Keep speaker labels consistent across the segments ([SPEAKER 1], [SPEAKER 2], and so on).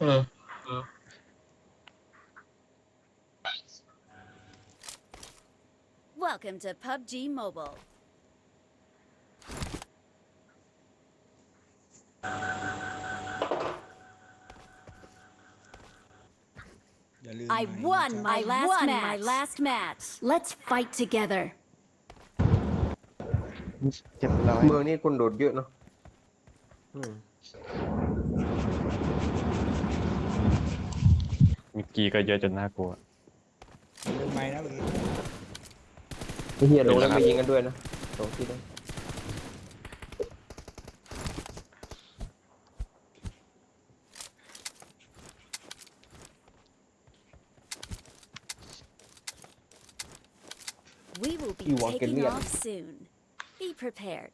[SPEAKER 1] เออ
[SPEAKER 2] Welcome to PUBG Mobile.
[SPEAKER 3] อย่าลืม
[SPEAKER 2] I
[SPEAKER 3] ไมค์
[SPEAKER 2] won
[SPEAKER 3] นะ
[SPEAKER 2] my
[SPEAKER 3] จ๊ะ
[SPEAKER 2] last won match. my last match. Let's fight together.
[SPEAKER 4] เจ็ดร้อย
[SPEAKER 1] เมืองนี้คนโดดเยอะเนาะ
[SPEAKER 4] กกี้ก็เยอะจนน่ากลัว
[SPEAKER 3] อย่าลืมไม้นะเมื่อกี้
[SPEAKER 1] ไอ้เฮียลงแล้วไม่ยิงกันด้วยนะสองที่ได้
[SPEAKER 2] We will be
[SPEAKER 1] You want
[SPEAKER 2] taking
[SPEAKER 1] Gillian?
[SPEAKER 2] off soon. Be prepared.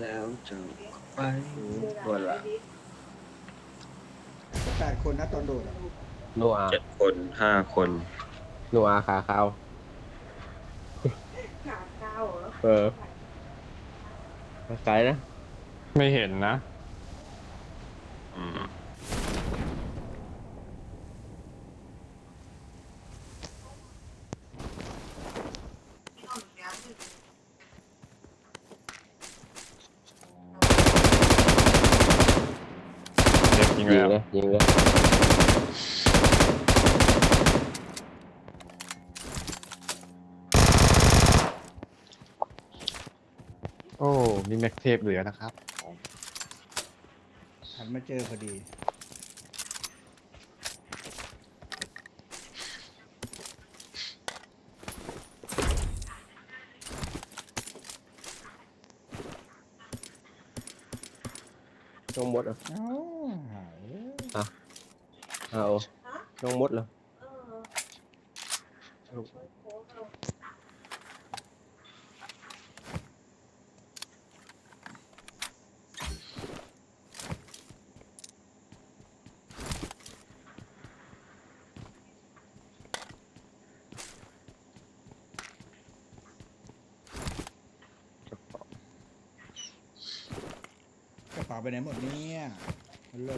[SPEAKER 1] ล้วจะไปหมดละ
[SPEAKER 3] แปดคนนะตอนโดดอะ
[SPEAKER 1] โนอา
[SPEAKER 5] เจ็ดคนห้าคน
[SPEAKER 1] โนอาขาขาวเออไกลนะ
[SPEAKER 4] ไม่เห็นนะ
[SPEAKER 5] อืม
[SPEAKER 4] เด็กจริง
[SPEAKER 1] ยิ
[SPEAKER 4] เล
[SPEAKER 1] ง
[SPEAKER 4] ย
[SPEAKER 1] เลยยิงเลย
[SPEAKER 4] โอ้ มีแม็กเทปเหลือนะครับ
[SPEAKER 3] หันมาเจอพอดี
[SPEAKER 1] น้องมดอะ
[SPEAKER 3] เอ้าหาย
[SPEAKER 1] เอาน้องมดเหรอ
[SPEAKER 3] ป๋าไปไหนหมดเนี่ยฮัลโหล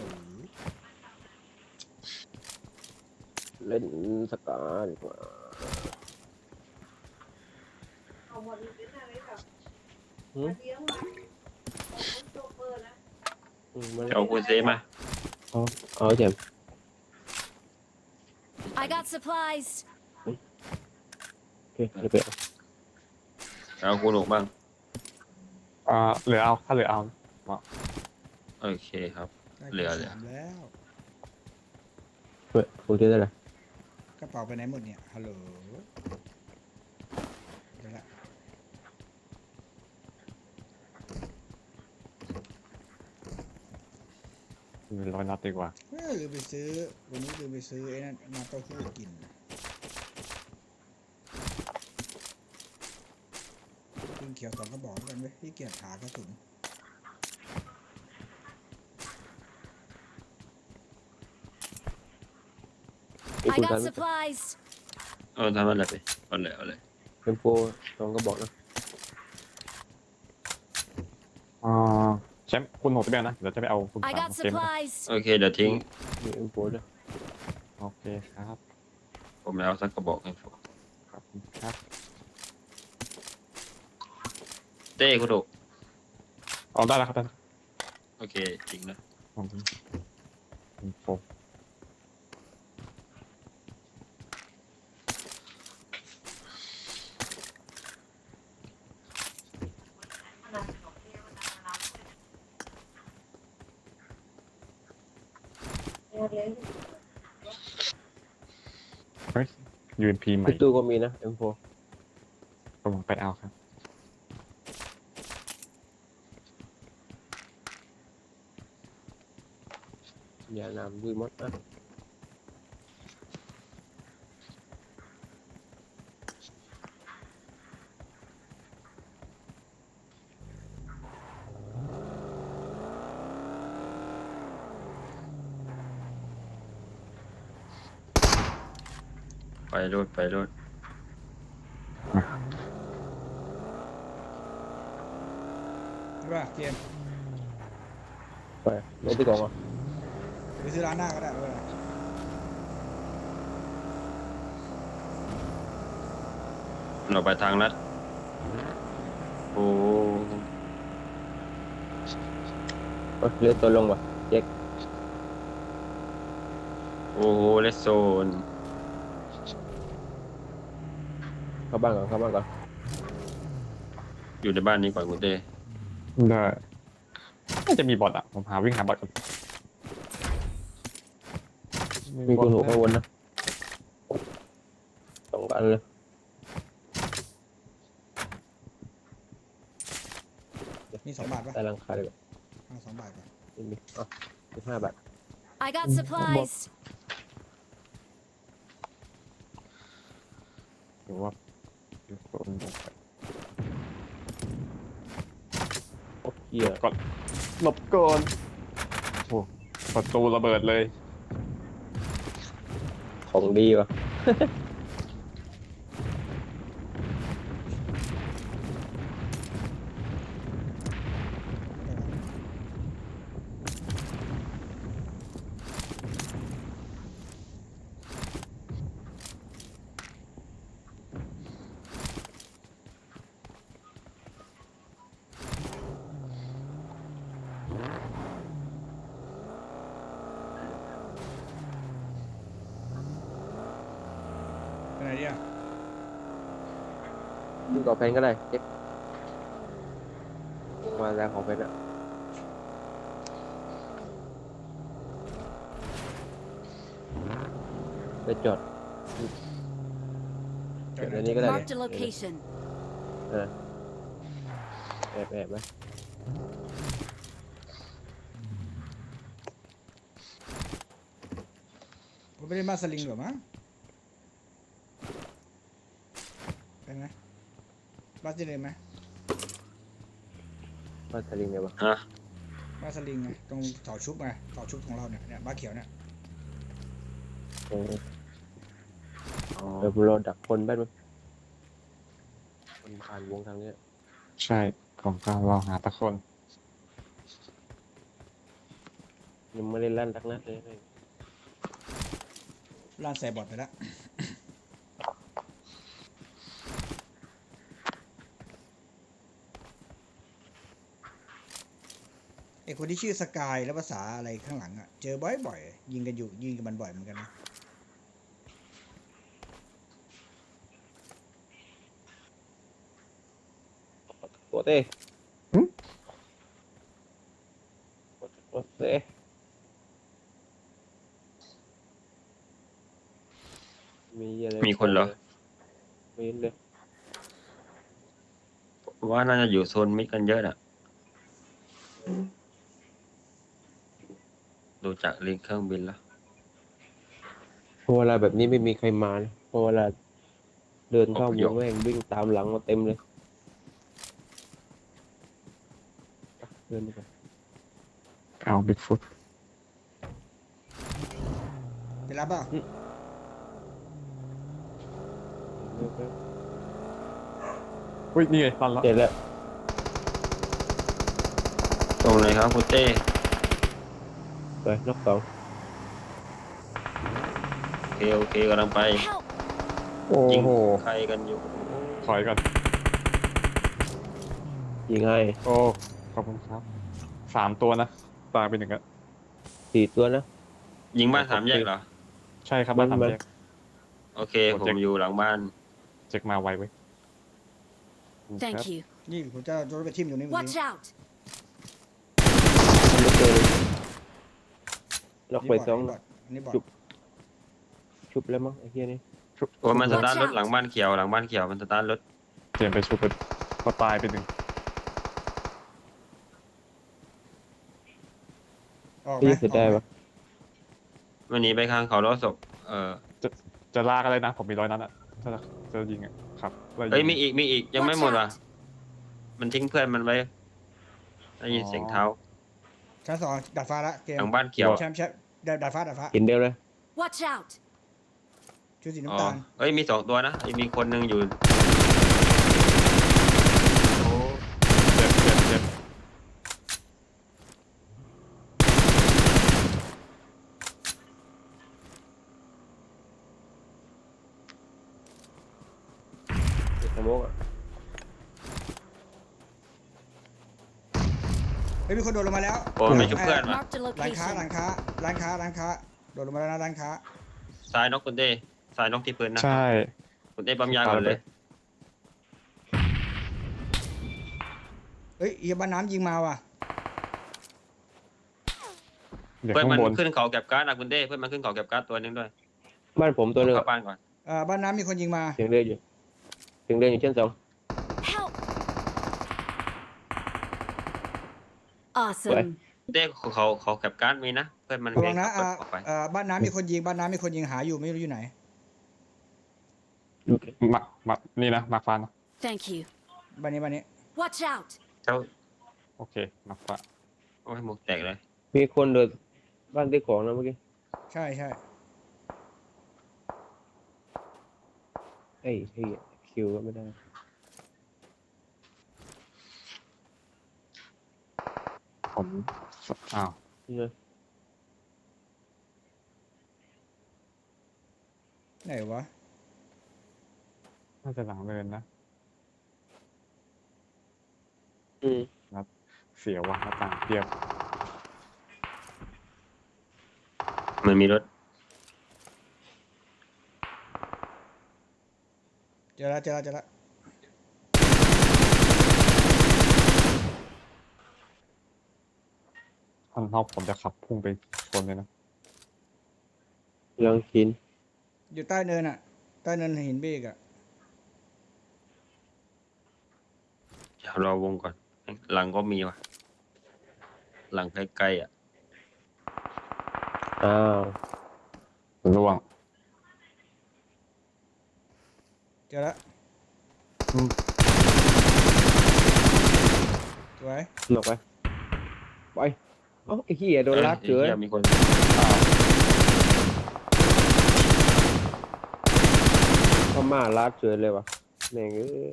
[SPEAKER 1] เล่นสกาดีกว่าหืมอืมมัน
[SPEAKER 5] จะเอาคุณเซมา
[SPEAKER 1] เอาเอาเจมส์
[SPEAKER 2] I got supplies.
[SPEAKER 1] โอเคเดี๋ยวไปเอา
[SPEAKER 5] เอาคุณหกบ้าง
[SPEAKER 4] อ่าเหลือเอาถ้าเหลือเอา
[SPEAKER 5] โอเคครับ
[SPEAKER 3] ได้
[SPEAKER 5] เหลือเหลือ
[SPEAKER 3] สามแล้ว
[SPEAKER 1] เฮ้ยคุณชื่ออะไร
[SPEAKER 3] กระเป๋าไปไหนหมดเนี่ย ฮัลโหลเดี๋ยวละ
[SPEAKER 4] มีร้อยนัดดีกว่า
[SPEAKER 3] เฮ้ยลืมไปซื้อ วันนี้ลืมไปซื้อไอ้นั่นน้ำเต้าหู้กินปืนเขียวสองกระบอกแล้วกันเว้ยที่เกียจหากระสุน
[SPEAKER 2] I
[SPEAKER 1] คุณ
[SPEAKER 2] got
[SPEAKER 1] ทัน
[SPEAKER 2] supplies.
[SPEAKER 5] เอาทำอะไรไปเอาเลยเอาเลย
[SPEAKER 1] เป็นโฟสองก็บอกนะ
[SPEAKER 4] อ่าแชมป์คุณหกจะไปเอานะเดี๋ยวจะไปเอาคุณ
[SPEAKER 2] I
[SPEAKER 4] สาม
[SPEAKER 2] got
[SPEAKER 4] เกมนะ
[SPEAKER 2] supplies.
[SPEAKER 5] โอเคเดี๋ยวทิ้ง
[SPEAKER 1] มีเอ็มโฟด้วย
[SPEAKER 4] โอเคครับ
[SPEAKER 5] ผมแล้วสักกระบอกให้ผม
[SPEAKER 4] ขอบคุณครับ
[SPEAKER 5] เต้คุณหก
[SPEAKER 4] เอาได้แล้วครับได้แล้ว
[SPEAKER 5] โอเคทิ้งนะ
[SPEAKER 4] ขอบคุณคุณโฟเยูเอ็มพีใหม่
[SPEAKER 1] ตู้ก็มีนะเอ็ม
[SPEAKER 4] M4 ผมไปเอาครับ
[SPEAKER 1] อย่านำดุยมดนะ
[SPEAKER 5] รถไปรถ
[SPEAKER 3] ใช่ป่ะเกม
[SPEAKER 1] ไปไม่ได้กล่องอะ
[SPEAKER 3] ไปซื้อร้านหน้าก็ได้ไม่เป็นไร
[SPEAKER 5] เราไปทางลัดโอ้
[SPEAKER 1] เอ้ยเลือดตัวลงว่ะ
[SPEAKER 5] โอ้โหเลสโซน
[SPEAKER 1] เข้าบ้านก่อนเข้าบ้านก่อน
[SPEAKER 5] อยู่ในบ้านนี้ก่อนคุณเต้
[SPEAKER 4] ได้น่าจะมีบอทอะ ผมหาวิ่งหาบอทก่อน
[SPEAKER 1] มีคนหัวข้างบนนะสองอันเลย
[SPEAKER 3] มีสองบาทป่ะ
[SPEAKER 1] ใต้หลังคาเลย
[SPEAKER 3] เอาสองบาทก่อน
[SPEAKER 1] นี่มีอะสิบห้าบาท
[SPEAKER 2] I got supplies.
[SPEAKER 4] หรือว่าอยู่ตรงนี้
[SPEAKER 1] โอ้เหี้ย
[SPEAKER 4] ก่อนหลบก่อนโอ้ประตูระเบิดเลย
[SPEAKER 1] ของดีว่ะ
[SPEAKER 3] ดู
[SPEAKER 1] ก่อแพนก็ได้เจ็บมาแล้วของแพนอะไปจอดจอดในนี้ก็ได้
[SPEAKER 2] Marked a location.
[SPEAKER 1] แอบแอบไหม
[SPEAKER 3] ผมไม่ได้มาสลิงหรอมั้งเป็นไหม บ้านสลิงไหม
[SPEAKER 1] บ้านสลิงเนี่ยวะ
[SPEAKER 5] ฮะ
[SPEAKER 3] บ้านสลิงไงตรงเสาชุบไงเสาชุบของเราเนี่ยเนี่ยบ้านเขียวเนี่ย
[SPEAKER 1] เออ
[SPEAKER 5] อ๋อ
[SPEAKER 1] เออรอดักคนแป๊บนึงคนผ่านวงทางเนี้ย
[SPEAKER 4] ใช่ผมก็รอหาตะคน
[SPEAKER 1] ยังไม่ได้ลั่นทักนัดเลย
[SPEAKER 3] ร้านใส่บอดไปแล้ว คนที่ชื่อสกายแล้วภาษาอะไรข้างหลังอะเจอบ่อยๆยิงกันอยู่ยิงกันมันบ่อยเหมือนกันนะ
[SPEAKER 1] ตัวเต้ตัวเต้มีอะไร
[SPEAKER 5] มีคนเหรอ
[SPEAKER 1] มีเลย
[SPEAKER 5] ว่าน่าจะอยู่โซนมิดกันเยอะน่ะ ดูจากลิงก์เครื่องบินแล้ว
[SPEAKER 1] เพราะเวลาแบบนี้ไม่มีใครมานะเพราะเวลาเดินเข้าว
[SPEAKER 5] อพย
[SPEAKER 1] ง
[SPEAKER 5] พ
[SPEAKER 1] แม่งวิ่งตามหลังมาเต็มเลย เดินดีกว่า
[SPEAKER 4] เอาบิ๊กฟุต
[SPEAKER 3] ไปรับเปล่า
[SPEAKER 4] อุ้ยนี่ไงตันแล้ว
[SPEAKER 1] เสร็จแล้ว
[SPEAKER 5] ตรงไหนครับคุณเต้
[SPEAKER 1] ไปนอกสอง
[SPEAKER 5] โอเคโอเคกำลังไป
[SPEAKER 2] Help!
[SPEAKER 4] โอ้
[SPEAKER 5] ยิง
[SPEAKER 4] โห
[SPEAKER 5] ใครกันอยู่
[SPEAKER 4] ถอยก่อน
[SPEAKER 1] ยิงให้
[SPEAKER 4] โอ้ ขอบคุณครับ สามตัวนะ ตายไปหนึ่งอะ
[SPEAKER 1] สี่ตัวนะ
[SPEAKER 5] ยิงบ้านสามแยกเหรอ
[SPEAKER 4] ใช่ครับบ้าน
[SPEAKER 1] มัน
[SPEAKER 4] ทำ
[SPEAKER 1] มัน
[SPEAKER 4] แยก
[SPEAKER 5] โอเค
[SPEAKER 4] โปร
[SPEAKER 5] ผ
[SPEAKER 4] เจก
[SPEAKER 5] ม
[SPEAKER 4] ต์
[SPEAKER 5] อยู่หลังบ้าน
[SPEAKER 4] เจ็กมาไวไว้ย
[SPEAKER 2] Thank you.
[SPEAKER 3] นี่ผมจะรถไปทิมอยู่นี่เมื่อ
[SPEAKER 2] Watch
[SPEAKER 3] กี้
[SPEAKER 2] out!
[SPEAKER 1] ไม่เจอเลย ล็อกไปสอง
[SPEAKER 3] บอดอันนี้บอด
[SPEAKER 1] จุ๊บชุบแล้วมั้งไอ้เหี้ยนี่
[SPEAKER 5] โอ้ยมันส
[SPEAKER 2] Watch
[SPEAKER 5] ตาร์ทรถ
[SPEAKER 2] out
[SPEAKER 5] หลังบ้านเขียวหลังบ้านเขียวมันสตาร์ทรถ
[SPEAKER 4] เจมส์ไปชุบไปก็ตายไปหนึ่ง
[SPEAKER 3] ออกไหม
[SPEAKER 1] พี่เสียได้ปะ
[SPEAKER 5] วันนี้ไปข้างเขาล้อศพเออ
[SPEAKER 4] จะลากอะไรนะ ผมมีร้อยนัดอะถ้าจะจะยิงอะครับแล้วง
[SPEAKER 5] เอ้ยมีอีกมีอีกยังไม่หมด
[SPEAKER 2] Watch
[SPEAKER 5] ว่ะ
[SPEAKER 2] out
[SPEAKER 5] มันทิ้งเพื่อนมันไว้ได้ยิน
[SPEAKER 4] อ๋อ
[SPEAKER 5] เสียงเท้า
[SPEAKER 3] ชั้นสองดาดฟ้าละเกม
[SPEAKER 5] หลังบ้านเขียว
[SPEAKER 3] แชมป์แชมป์ ดาดดาดฟ้าดาดฟ้า
[SPEAKER 1] เห็นเดียวเลย
[SPEAKER 2] Watch out!
[SPEAKER 3] ชุดสี
[SPEAKER 5] อ๋อ
[SPEAKER 3] น้ำตาล
[SPEAKER 5] เอ้ยมีสองตัวนะไอ้มีคนหนึ่งอยู่โอ้
[SPEAKER 4] เจ็บเจ็บเจ็บ
[SPEAKER 1] สโมกอะ
[SPEAKER 3] เฮ้ยมีคนโดดลงมาแล้ว
[SPEAKER 5] โหไม่ชุบเพื่อนว่ะ
[SPEAKER 2] Marked a
[SPEAKER 3] ร้านค้า
[SPEAKER 2] location.
[SPEAKER 3] ร้านค้า ร้านค้า ร้านค้า โดดลงมาแล้วนะร้านค้า
[SPEAKER 5] ซ้ายนกคุณเด้ซ้ายนกที่พื้นนะ
[SPEAKER 4] ใช่
[SPEAKER 5] คุณเด้ปั๊มยาก่อนเลย
[SPEAKER 3] เฮ้ยเฮียบ้านน้ำยิงมาว่ะ
[SPEAKER 4] เดี๋ยว
[SPEAKER 5] เพื่อน
[SPEAKER 4] ข้าง
[SPEAKER 5] มัน
[SPEAKER 4] บน
[SPEAKER 5] ขึ้นเขาเก็บการ์ดนะคุณเด้เพื่อนมันขึ้นเขาเก็บการ์ดตัวหนึงด้วย
[SPEAKER 1] บ้านผมตัวหนึง
[SPEAKER 5] เข้า
[SPEAKER 1] อะ
[SPEAKER 5] บ้านก่อน
[SPEAKER 3] เอ่อบ้านน้ำมีคนยิงมา
[SPEAKER 1] เสียงเรืออยู่เสียงเรืออยู่ชั้นสอง
[SPEAKER 2] Help!
[SPEAKER 1] สวย
[SPEAKER 2] Awesome.
[SPEAKER 5] เด้เขาเขาเก็บการ์ดมีนะเพื่อนมัน
[SPEAKER 3] ระวังนะ
[SPEAKER 5] ขั
[SPEAKER 3] อ่า
[SPEAKER 5] บรถออกไป
[SPEAKER 3] เอ่อบ้านน้ำมีคนยิงบ้านน้ำมีคนยิงหาอยู่ไม่รู้อยู่ไหน
[SPEAKER 4] มามานี่นะมาฟัน
[SPEAKER 2] Thank you.
[SPEAKER 3] บ้านนี้บ้านนี้
[SPEAKER 2] Watch out!
[SPEAKER 5] เจ้า
[SPEAKER 4] โอเคมาฟัน
[SPEAKER 5] โอ้ยหมวกแตกเลย
[SPEAKER 1] มีคนเดินบ้านที่ของนะเมื่อกี้
[SPEAKER 3] ใช่ใช่
[SPEAKER 1] เอ้ยเฮ้ยคิวก็ไม่ได้
[SPEAKER 4] ผมอ้าว
[SPEAKER 1] นี่เลย
[SPEAKER 3] ไหนวะ
[SPEAKER 4] น่าจะหลังเนินนะ
[SPEAKER 1] อืม
[SPEAKER 4] เสียวว่ะหน้าต่างเทียบ
[SPEAKER 5] มันมีรถ
[SPEAKER 3] เจอแล้วเจอแล้วเจอแล้ว
[SPEAKER 4] ข้าง นอกผมจะขับพุ่งไปชนเลยนะ
[SPEAKER 1] ยังกิน
[SPEAKER 3] อยู่ใต้เนินอะ ใต้เนินหินเบรกอะ
[SPEAKER 5] เดี๋ยวรอวงก่อน หลังก็มีว่ะ หลังใกล้ๆอะ
[SPEAKER 1] อ้าว
[SPEAKER 4] ร่วง
[SPEAKER 3] เจอแล้ว
[SPEAKER 4] อืม
[SPEAKER 3] สวย
[SPEAKER 1] หนกไป ไป เอ้าไอ้เหี้ยโดนลากเฉย
[SPEAKER 5] ไอ้หี้มีคน
[SPEAKER 1] พม่าลากเฉยเลยวะแม่งเอ้ย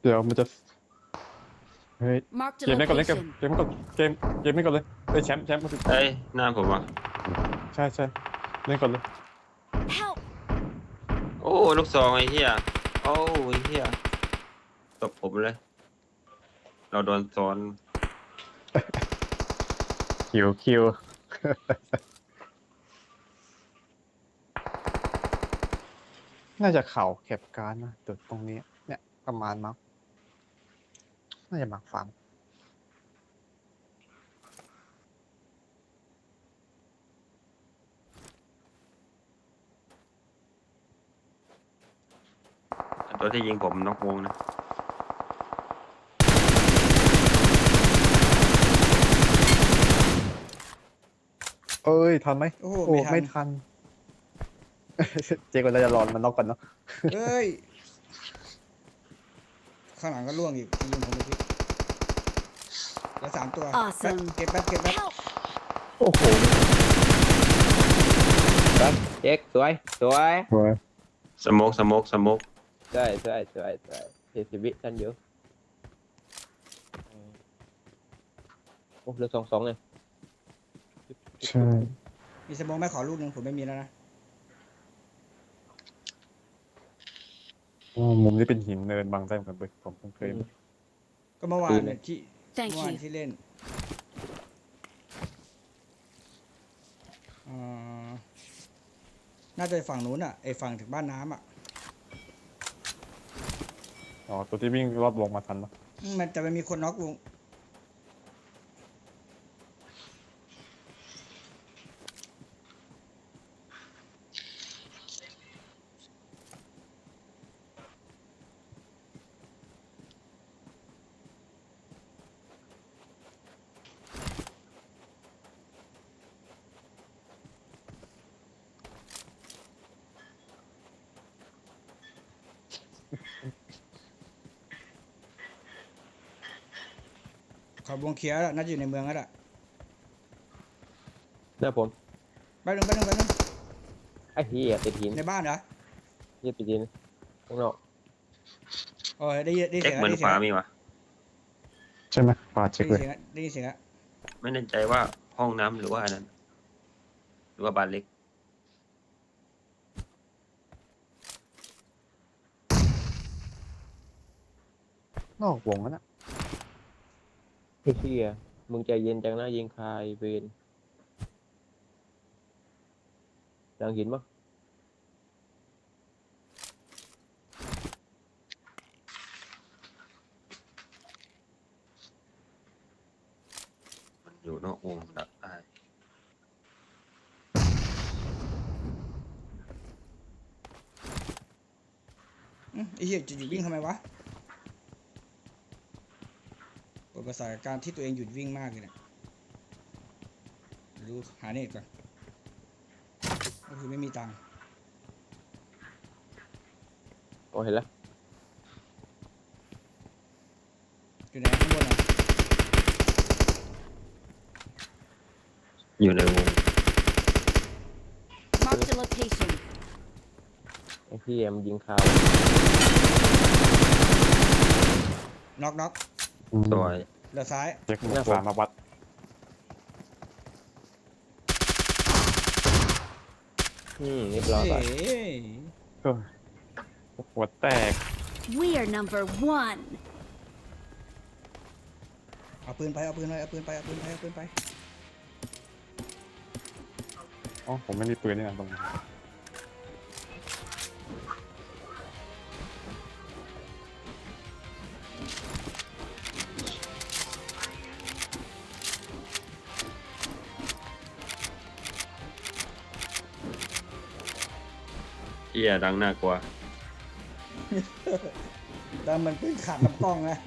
[SPEAKER 4] เดี๋ยวมันจะเฮ้ย
[SPEAKER 2] Marked a
[SPEAKER 4] เกมไม่ก่อนเลยเกม
[SPEAKER 2] location.
[SPEAKER 4] เกมไม่ก่อนเกมเกมไม่ก่อนเลยเอ้ยแชมป์แชมป์มาสิ
[SPEAKER 5] เอ้ยหน้าผมว่ะ
[SPEAKER 4] ใช่ใช่ เล่นก่อนเลย
[SPEAKER 2] Help!
[SPEAKER 5] โอ้ลูกซองไอ้เหี้ยโอ้ไอ้เหี้ยตบผมเลย เราโดนซ้อน
[SPEAKER 4] คิวคิวน่าจะเข่าเก็บการดนะจุดตรงนี้ เนี่ย ประมาณมั้งน่าจะมักฟัง
[SPEAKER 5] ตัวที่ยิงผมนอกวงนะ
[SPEAKER 4] เอ้ยทันไหม
[SPEAKER 3] โอ้โห
[SPEAKER 4] โอ้
[SPEAKER 3] ไม่ทั
[SPEAKER 4] ไม่
[SPEAKER 3] น
[SPEAKER 4] ทัน เจ๊ก็น่าจะรอนมันนอกก่อนเนาะ
[SPEAKER 3] เฮ้ย ข้างหลังก็ล่วงอีกยิงผมเมื่อกี้แล้วสามตัว
[SPEAKER 2] Awesome
[SPEAKER 3] เก็บแป๊บเก็บแป๊บ
[SPEAKER 2] Help!
[SPEAKER 4] โอ้โห
[SPEAKER 1] ไปเจ๊กสวย สวย
[SPEAKER 5] สโมกสโมกสโมก
[SPEAKER 1] ใช่ใช่ใช่ใช่เจ็ดสิบวิทันเยอะโอ้เหลือสองสองเลย
[SPEAKER 4] ใช่
[SPEAKER 3] มีสมองไหม่ขอลูกหนึ่งผมไม่มีแล้วนะ
[SPEAKER 4] มุมนี้เป็นหินเนินบางได้เหมือนกันเว้ยผมเพิ่งเคย
[SPEAKER 3] ก็เมื่อวานเนี่ยที่
[SPEAKER 2] Thank
[SPEAKER 3] เมื่อวาน
[SPEAKER 2] you.
[SPEAKER 3] ที่เล่นอ่าน่าจะฝั่งนู้นอะไอฝั่งถึงบ้านน้ำอะ
[SPEAKER 4] อ๋อตัวที่วิ่งรอบวงมาทันปะ
[SPEAKER 3] อืมมันแต่มันมีคนน็อกวง ขอบวงเคลียร์แล้วน่าจะอยู่ในเมืองแล้วล่ะ
[SPEAKER 1] หน้าผม
[SPEAKER 3] แป๊บนึงแป๊บนึงแป๊บนึง
[SPEAKER 1] ไอ้เหี้ยติดหิน
[SPEAKER 3] ในบ้านเหรอ
[SPEAKER 1] เหี้ยติดหินข้างนอก
[SPEAKER 3] โอ้ยได้ยินได้ยิน
[SPEAKER 5] เอ็ก
[SPEAKER 3] เสียง
[SPEAKER 5] เหมือน
[SPEAKER 3] ได้ยิน
[SPEAKER 5] ข
[SPEAKER 3] เสีย
[SPEAKER 5] วางมีวะ
[SPEAKER 4] ใช่ไหมปาดเช็
[SPEAKER 3] ได้
[SPEAKER 4] ค
[SPEAKER 3] ยิน
[SPEAKER 4] เลย
[SPEAKER 3] เสียงได้ยินเสียงอะ
[SPEAKER 5] ไม่แน่ใจว่าห้องน้ำหรือว่าอันนั้น หรือว่าบ้านเล็ก
[SPEAKER 4] นอกวงแล้วนะ
[SPEAKER 1] ไอ้เหี้ยมึงใจเย็นจังนะยิงคายเวนหลังหินมั้ง
[SPEAKER 5] มันอยู่นอกวงดักได้
[SPEAKER 3] อื้อไอ้เหี้ยจะหยุดวิ่งทำไมวะ ปวดประสาทกับการที่ตัวเองหยุดวิ่งมากเลยเนี่ยเดี๋ยวดูหาเน็ตก่อนก็คือไม่มีตังค์
[SPEAKER 1] โอ้เห็นแล้ว
[SPEAKER 3] อยู่ไหนข้างบนเหรอ
[SPEAKER 5] อยู่ในวง
[SPEAKER 2] Marked a location.
[SPEAKER 1] ไอ้เหี้ยมันยิงคาย
[SPEAKER 3] น็อกน็อก
[SPEAKER 4] อืม
[SPEAKER 5] สวย
[SPEAKER 3] เหลือซ้าย
[SPEAKER 4] เช็คมือขวามาวัด
[SPEAKER 1] อืมเรียบร้อย
[SPEAKER 3] เฮ้
[SPEAKER 1] ไป
[SPEAKER 3] ย
[SPEAKER 4] เออหัวแตก
[SPEAKER 2] We are number one.
[SPEAKER 3] เอาปืนไปเอาปืนไปเอาปืนไปเอาปืนไปเอาปืนไป
[SPEAKER 4] อ๋อ ผมไม่มีปืนนี่นะตรงนี้
[SPEAKER 5] เอียดังน่ากลัว
[SPEAKER 3] แต่มันปืนขาดลำกล้องนะ